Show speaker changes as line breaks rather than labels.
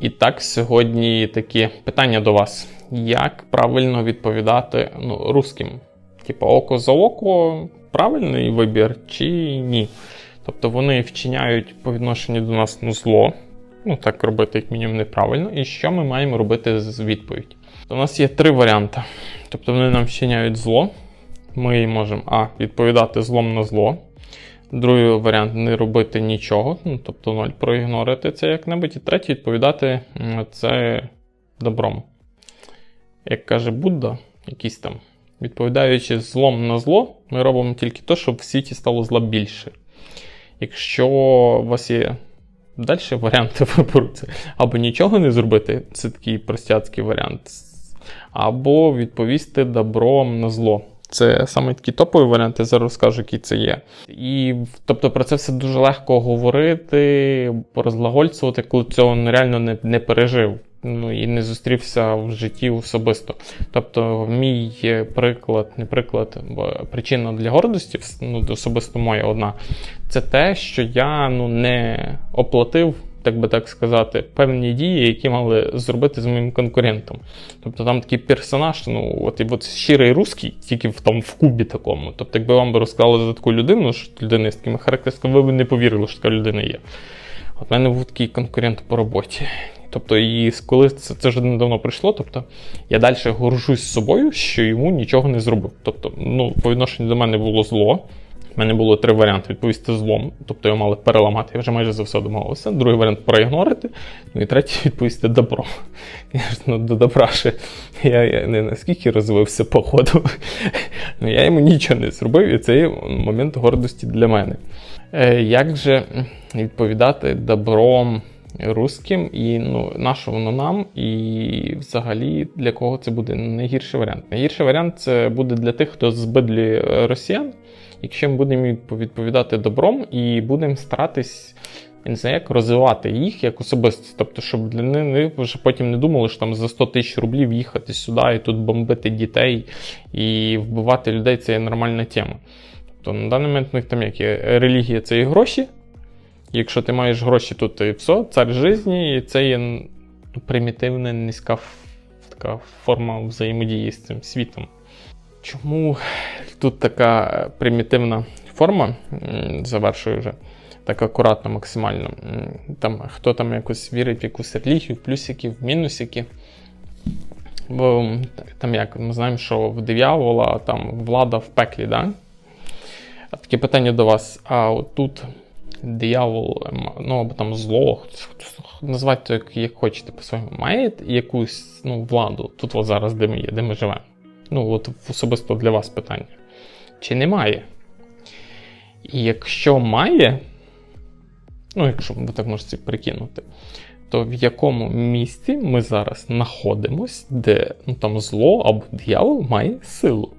І так, сьогодні такі питання до вас: як правильно відповідати ну, русським? Типу, око за око правильний вибір чи ні? Тобто вони вчиняють по відношенню до нас ну, зло. Ну, так робити, як мінімум, неправильно. І що ми маємо робити з відповідь? У нас є три варіанти. Тобто вони нам вчиняють зло. Ми можемо А. Відповідати злом на зло. Другий варіант не робити нічого, ну, тобто ноль проігнорити це як-небудь. І третій відповідати це добром. Як каже Будда, якийсь там, відповідаючи злом на зло, ми робимо тільки те, щоб в світі стало зла більше. Якщо у вас є далі варіанти вибору, це або нічого не зробити, це такий простяцький варіант, або відповісти добром на зло. Це саме такі топові варіанти, зараз розкажу, які це є. І тобто про це все дуже легко говорити, порозлагольцювати, коли цього реально не, не пережив. Ну і не зустрівся в житті особисто. Тобто, мій приклад, не приклад, бо причина для гордості, ну особисто моя одна, це те, що я ну не оплатив, так би так сказати, певні дії, які мали зробити з моїм конкурентом. Тобто там такий персонаж, ну от і от щирий русський, тільки в там в кубі такому. Тобто, якби вам би розказали за таку людину, що людина з такими характеристиками, ви б не повірили, що така людина є. От в мене був такий конкурент по роботі. Тобто, і коли це, це вже недавно прийшло, тобто я далі горжусь собою, що йому нічого не зробив. Тобто, ну, по відношенню до мене було зло. У мене було три варіанти відповісти злом, тобто його мали переламати, я вже майже за все домовився. Другий варіант проігнорити. Ну і третій відповісти добро. Звісно, до добра ще я, я не наскільки розвився по ходу. Ну, я йому нічого не зробив, і це є момент гордості для мене. Е, як же відповідати добром русським, і ну, на воно нам, і взагалі для кого це буде найгірший варіант? Найгірший варіант це буде для тих, хто збидлі росіян, якщо ми будемо відповідати добром і будемо старатись. Я не знаю, як розвивати їх як особистість. Тобто, щоб для них вже потім не думали, що там за 100 тисяч рублів їхати сюди і тут бомбити дітей і вбивати людей це є нормальна тема. Тобто на даний момент у них там як є релігія це і гроші. Якщо ти маєш гроші, то ти все, цар житті, і це є примітивна, низька така форма взаємодії з цим світом. Чому тут така примітивна форма? Завершую вже так акуратно, максимально. Там хто там якось вірить в якусь релігію, в плюсики, в мінусики. Бо там як ми знаємо, що в диявола там влада в пеклі, да? Таке питання до вас. А тут диявол, ну або там зло, назвати як, як хочете по-своєму, має якусь ну, владу тут от зараз, де ми є, де ми живемо? Ну, от особисто для вас питання. Чи немає? І якщо має, ну, якщо ви так можете прикинути, то в якому місці ми зараз знаходимось, де ну, там зло або диявол має силу?